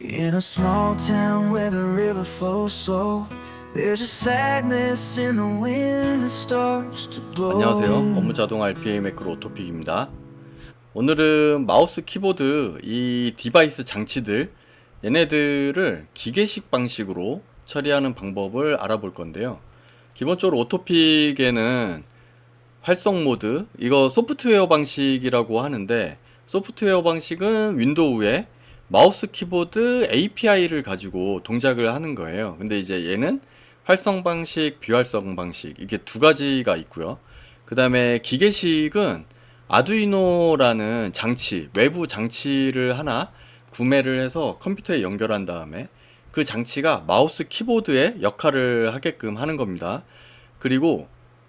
In a small town where the river flows slow, there's a sadness in the wind that starts to blow. 안녕하세요. 업무 자동 RPA 매크로 오토픽입니다. 오늘은 마우스 키보드 이 디바이스 장치들 얘네들을 기계식 방식으로 처리하는 방법을 알아볼 건데요. 기본적으로 오토픽에는 활성 모드 이거 소프트웨어 방식이라고 하는데 소프트웨어 방식은 윈도우에 마우스 키보드 API를 가지고 동작을 하는 거예요. 근데 이제 얘는 활성 방식, 비활성 방식 이게 두 가지가 있고요. 그 다음에 기계식은 아두이노라는 장치, 외부 장치를 하나 구매를 해서 컴퓨터에 연결한 다음에 그 장치가 마우스 키보드의 역할을 하게끔 하는 겁니다. 그리고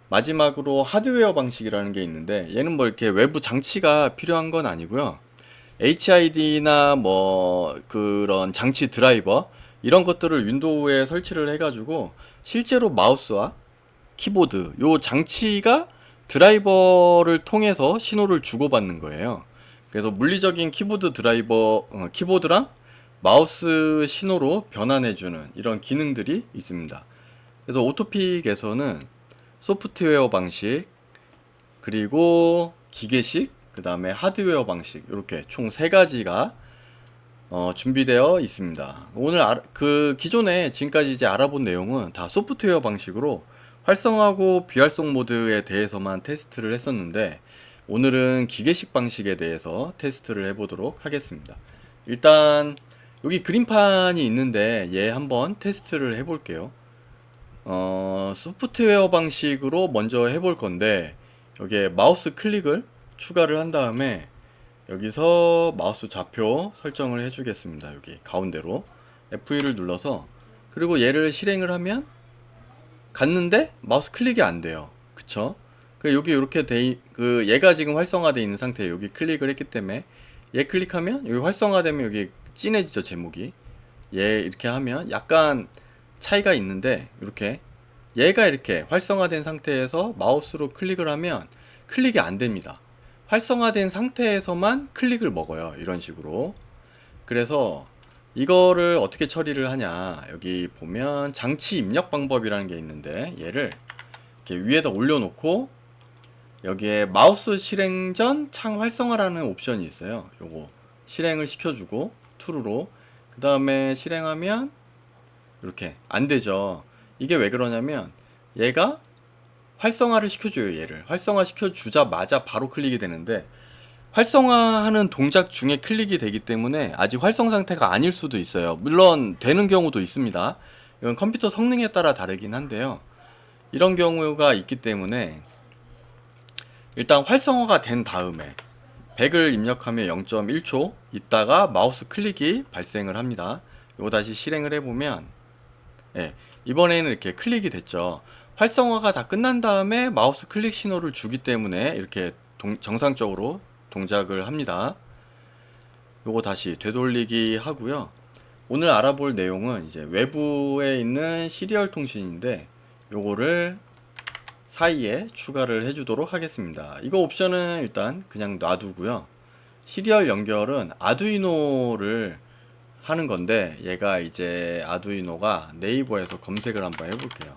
마지막으로 하드웨어 방식이라는 게 있는데 얘는 뭐 이렇게 외부 장치가 필요한 건 아니고요. HID나 뭐 그런 장치 드라이버 이런 것들을 윈도우에 설치를 해가지고 실제로 마우스와 키보드 요 장치가 드라이버를 통해서 신호를 주고받는 거예요. 그래서 물리적인 키보드 드라이버 어, 키보드랑 마우스 신호로 변환해주는 이런 기능들이 있습니다. 그래서 오토픽에서는 소프트웨어 방식 그리고 기계식 그 다음에 하드웨어 방식 이렇게 총 세 가지가 어, 준비되어 있습니다. 오늘 알- 그 기존에 지금까지 이제 알아본 내용은 다 소프트웨어 방식으로 활성하고 비활성 모드에 대해서만 테스트를 했었는데 오늘은 기계식 방식에 대해서 테스트를 해보도록 하겠습니다. 일단 여기 그림판이 있는데 얘 한번 테스트를 해볼게요. 어, 소프트웨어 방식으로 먼저 해볼 건데 여기에 마우스 클릭을 추가를 한 다음에 여기서 마우스 좌표 설정을 해주겠습니다. 여기 가운데로 F2를 눌러서 그리고 얘를 실행을 하면 갔는데 마우스 클릭이 안 돼요. 그쵸? 그 여기 이렇게 돼, 있- 그 얘가 지금 활성화되어 있는 상태에 여기 클릭을 했기 때문에 얘 클릭하면 여기 활성화되면 여기 진해지죠 제목이. 얘 이렇게 하면 약간 차이가 있는데 이렇게 얘가 이렇게 활성화된 상태에서 마우스로 클릭을 하면 클릭이 안 됩니다. 활성화된 상태에서만 클릭을 먹어요. 이런 식으로. 그래서 이거를 어떻게 처리를 하냐. 여기 보면 장치 입력 방법이라는 게 있는데 얘를 이렇게 위에다 올려놓고 여기에 마우스 실행 전 창 활성화라는 옵션이 있어요. 요거 실행을 시켜주고 툴으로 그 다음에 실행하면 이렇게 안 되죠. 이게 왜 그러냐면 얘가 활성화를 시켜줘요 얘를. 활성화 시켜주자마자 바로 클릭이 되는데 활성화하는 동작 중에 클릭이 되기 때문에 아직 활성 상태가 아닐 수도 있어요. 물론 되는 경우도 있습니다. 이건 컴퓨터 성능에 따라 다르긴 한데요. 이런 경우가 있기 때문에 일단 활성화가 된 다음에 100을 입력하면 0.1초 있다가 마우스 클릭이 발생을 합니다. 이거 다시 실행을 해보면 예, 이번에는 이렇게 클릭이 됐죠. 활성화가 다 끝난 다음에 마우스 클릭 신호를 주기 때문에 이렇게 동- 정상적으로 동작을 합니다. 요거 다시 되돌리기 하고요. 오늘 알아볼 내용은 이제 외부에 있는 시리얼 통신인데 요거를 사이에 추가를 해주도록 하겠습니다. 이거 옵션은 일단 그냥 놔두고요. 시리얼 연결은 아두이노를 하는 건데 얘가 이제 아두이노가 네이버에서 검색을 한번 해볼게요.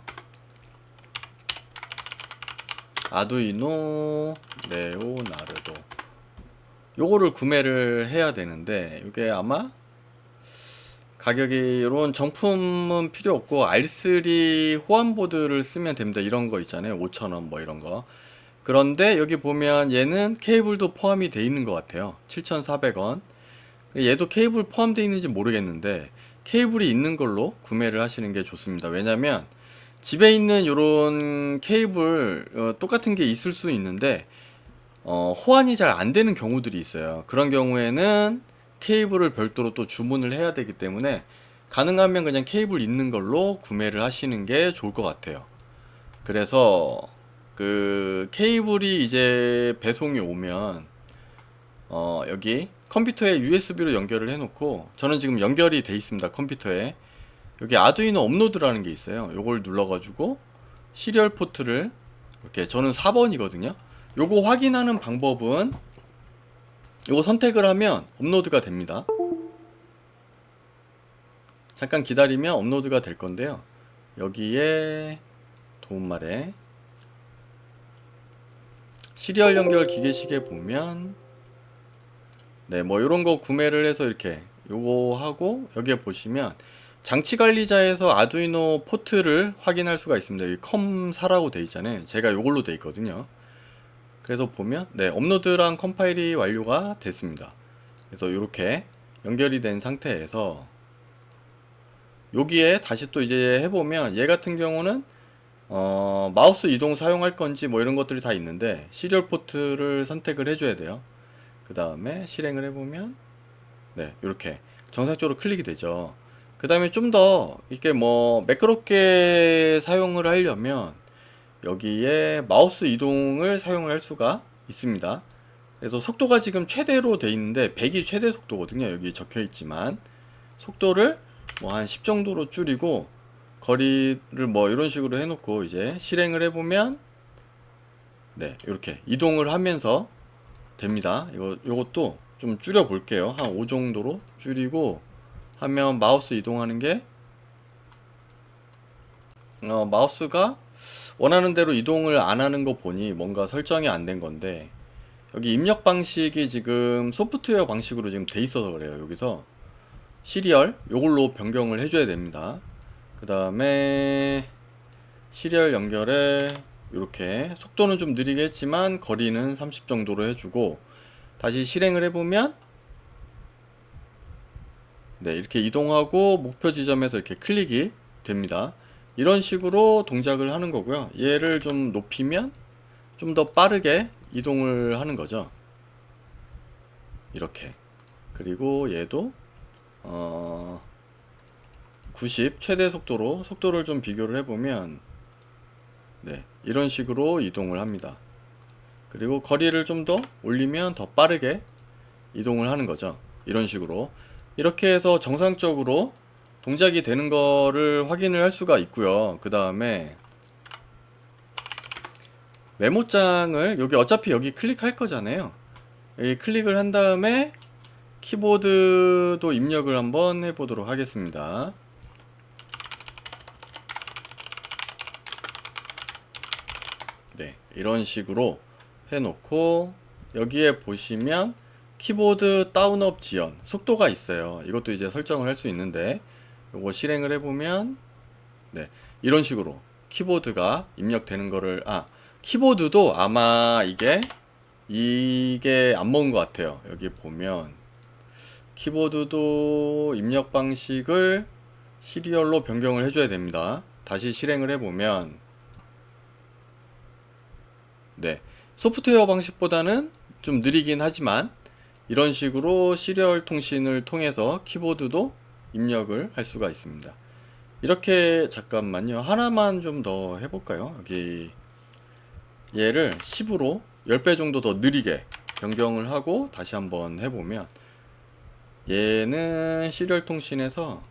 아두이노 레오나르도 요거를 구매를 해야 되는데 이게 아마 가격이 이런 정품은 필요 없고 R3 호환보드를 쓰면 됩니다. 이런 거 있잖아요. 5,000원 뭐 이런 거. 그런데 여기 보면 얘는 케이블도 포함이 돼 있는 것 같아요. 7,400원. 얘도 케이블 포함되어 있는지 모르겠는데 케이블이 있는 걸로 구매를 하시는 게 좋습니다. 왜냐면 집에 있는 요런 케이블 어, 똑같은 게 있을 수 있는데 어, 호환이 잘 안 되는 경우들이 있어요. 그런 경우에는 케이블을 별도로 또 주문을 해야 되기 때문에 가능하면 그냥 케이블 있는 걸로 구매를 하시는 게 좋을 것 같아요. 그래서 그 케이블이 이제 배송이 오면 어, 여기 컴퓨터에 USB로 연결을 해놓고 저는 지금 연결이 돼 있습니다 컴퓨터에 여기 아두이노 업로드라는 게 있어요. 요걸 눌러가지고 시리얼 포트를 이렇게 저는 4번이거든요. 요거 확인하는 방법은 요거 선택을 하면 업로드가 됩니다. 잠깐 기다리면 업로드가 될 건데요. 여기에 도움말에 시리얼 연결 기계식에 보면 네, 뭐 이런 거 구매를 해서 이렇게 요거 하고 여기에 보시면 장치 관리자에서 아두이노 포트를 확인할 수가 있습니다. 여기 컴4라고 돼 있잖아요. 제가 요걸로 돼 있거든요. 그래서 보면 네, 업로드랑 컴파일이 완료가 됐습니다. 그래서 이렇게 연결이 된 상태에서 여기에 다시 또 이제 해보면 얘 같은 경우는 어, 마우스 이동 사용할 건지 뭐 이런 것들이 다 있는데 시리얼 포트를 선택을 해줘야 돼요. 그 다음에 실행을 해보면 네 이렇게 정상적으로 클릭이 되죠. 그 다음에 좀 더 이렇게 뭐 매끄럽게 사용을 하려면 여기에 마우스 이동을 사용을 할 수가 있습니다. 그래서 속도가 지금 최대로 돼 있는데 100이 최대 속도거든요. 여기 적혀 있지만 속도를 뭐 한 10 정도로 줄이고 거리를 뭐 이런 식으로 해놓고 이제 실행을 해보면 네 이렇게 이동을 하면서 됩니다. 이거 요것도 좀 줄여 볼게요. 한 5 정도로 줄이고 하면 마우스 이동하는 게 어, 마우스가 원하는 대로 이동을 안 하는 거 보니 뭔가 설정이 안 된 건데 여기 입력 방식이 지금 소프트웨어 방식으로 지금 돼 있어서 그래요. 여기서 시리얼 요걸로 변경을 해줘야 됩니다. 그 다음에 시리얼 연결에 이렇게 속도는 좀 느리게 했지만 거리는 30 정도로 해주고 다시 실행을 해보면 네 이렇게 이동하고 목표 지점에서 이렇게 클릭이 됩니다. 이런 식으로 동작을 하는 거고요. 얘를 좀 높이면 좀 더 빠르게 이동을 하는 거죠. 이렇게. 그리고 얘도 어, 90 최대 속도로 속도를 좀 비교를 해보면 네, 이런 식으로 이동을 합니다. 그리고 거리를 좀 더 올리면 더 빠르게 이동을 하는 거죠. 이런 식으로. 이렇게 해서 정상적으로 동작이 되는 거를 확인을 할 수가 있고요. 그 다음에 메모장을 여기 어차피 여기 클릭할 거잖아요. 여기 클릭을 한 다음에 키보드도 입력을 한번 해보도록 하겠습니다. 네, 이런 식으로 해놓고 여기에 보시면 키보드 다운업 지연 속도가 있어요. 이것도 이제 설정을 할 수 있는데 요거 실행을 해보면 네 이런 식으로 키보드가 입력되는 거를 아 키보드도 아마 이게 이게 안 먹은 것 같아요. 여기 보면 키보드도 입력 방식을 시리얼로 변경을 해줘야 됩니다. 다시 실행을 해보면 네 소프트웨어 방식보다는 좀 느리긴 하지만 이런 식으로 시리얼 통신을 통해서 키보드도 입력을 할 수가 있습니다. 이렇게 잠깐만요. 하나만 좀 더 해볼까요? 여기 얘를 10으로 10배 정도 더 느리게 변경을 하고 다시 한번 해보면 얘는 시리얼 통신에서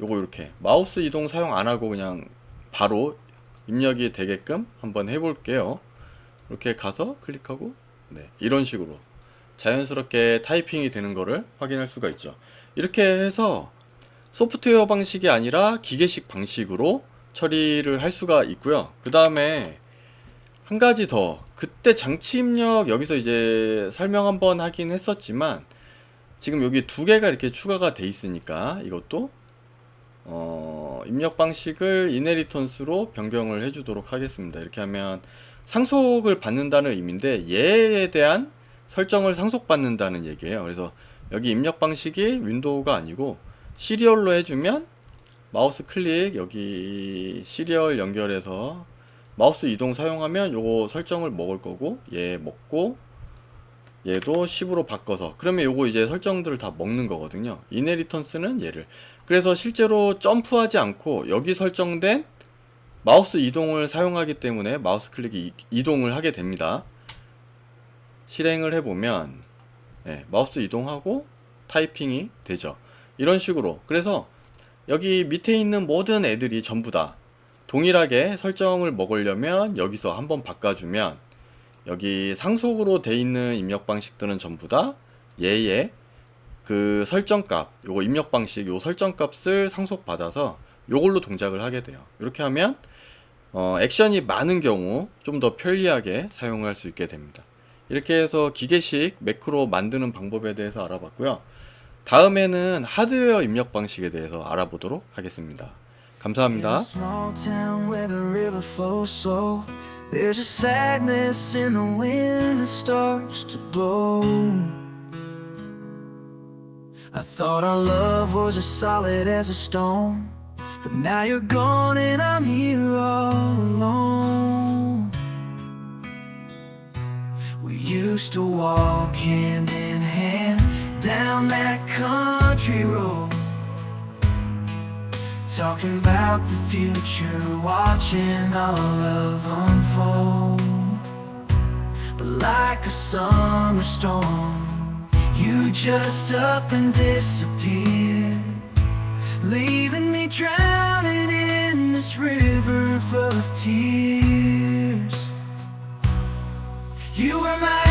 요거 이렇게 마우스 이동 사용 안 하고 그냥 바로 입력이 되게끔 한번 해볼게요. 이렇게 가서 클릭하고 네, 이런 식으로 자연스럽게 타이핑이 되는 거를 확인할 수가 있죠. 이렇게 해서 소프트웨어 방식이 아니라 기계식 방식으로 처리를 할 수가 있고요. 그 다음에 한 가지 더 그때 장치 입력 여기서 이제 설명 한번 하긴 했었지만 지금 여기 두 개가 이렇게 추가가 돼 있으니까 이것도 어, 입력 방식을 이네리턴스로 변경을 해주도록 하겠습니다. 이렇게 하면 상속을 받는다는 의미인데 얘에 대한 설정을 상속받는다는 얘기예요. 그래서 여기 입력 방식이 윈도우가 아니고 시리얼로 해주면 마우스 클릭 여기 시리얼 연결해서 마우스 이동 사용하면 요거 설정을 먹을 거고 얘 먹고 얘도 10으로 바꿔서 그러면 요거 이제 설정들을 다 먹는 거거든요. 이네리턴스는 얘를 그래서 실제로 점프하지 않고 여기 설정된 마우스 이동을 사용하기 때문에 마우스 클릭이 이- 이동을 하게 됩니다. 실행을 해보면 네, 마우스 이동하고 타이핑이 되죠. 이런 식으로 그래서 여기 밑에 있는 모든 애들이 전부 다 동일하게 설정을 먹으려면 여기서 한번 바꿔주면 여기 상속으로 돼 있는 입력 방식들은 전부 다 얘의 그 설정값, 요거 입력 방식, 요 설정값을 상속받아서 요걸로 동작을 하게 돼요. 이렇게 하면 어, 액션이 많은 경우 좀 더 편리하게 사용할 수 있게 됩니다. 이렇게 해서 기계식 매크로 만드는 방법에 대해서 알아봤고요. 다음에는 하드웨어 입력 방식에 대해서 알아보도록 하겠습니다. 감사합니다. there's a sadness in the wind that starts to blow. I thought our love was as solid as a stone, but now you're gone and I'm here all alone. Used to walk hand in hand down that country road. Talking about the future, watching our love unfold. But like a summer storm, you just up and disappeared, leaving me drowning in this river full of tears. You were my